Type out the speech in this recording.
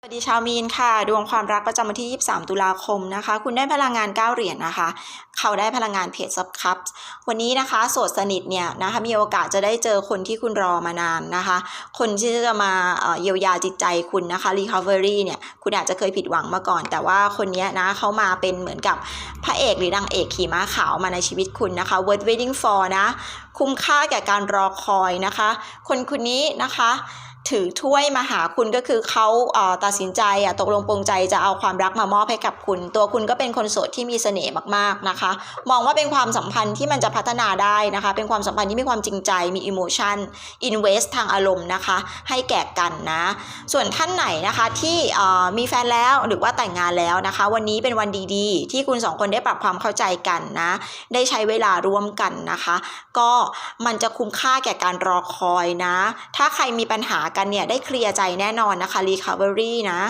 สวัสดีชาวมีนค่ะ ดวงความรักประจำวันที่ 23 ตุลาคมนะคะ คุณได้พลังงาน 9 เหรียญนะคะ เขาได้พลังงานเพจซับคัพวันนี้นะคะโสดสนิทเนี่ยนะคะมีโอกาสจะได้เจอคนที่คุณรอมานานนะคะ คนที่จะมาเยียวยาจิตใจคุณนะคะ recovery เนี่ยคุณอาจจะเคยผิดหวังมาก่อน แต่ว่าคนนี้นะเขามาเป็นเหมือนกับพระเอกหรือนางเอกขี่ม้าขาวมาในชีวิตคุณนะคะ worth waiting for นะ คุ้มค่าแก่การรอคอยนะคะ คนคนนี้นะคะ ถือถ้วยมาหาคุณก็คือเขาเตัดสินใจตกลงปรงใจจะเอาความรักมามอบให้กับคุณ ตัวคุณก็เป็นคนโสดที่มีเสน่ห์มากๆนะคะ มองว่าเป็นความสัมพันธ์ที่มันจะพัฒนาได้นะคะ เป็นความสัมพันธ์ที่มีความจริงใจมีอิโมชันอินเวสทางอารมณ์นะคะ ให้แก่กันนะ ส่วนท่านไหนนะคะที่มีแฟนแล้วหรือว่าแต่งงานแล้วนะคะ วันนี้เป็นวันดีๆ ที่คุณสองคนได้ปรับความเข้าใจกันนะได้ใช้เวลาร่วมกันนะคะ ก็มันจะคุ้มค่าแก่การรอคอยนะ ถ้าใครมีปัญหากันเนี่ยได้เคลียร์ใจแน่นอนนะคะ recovery นะ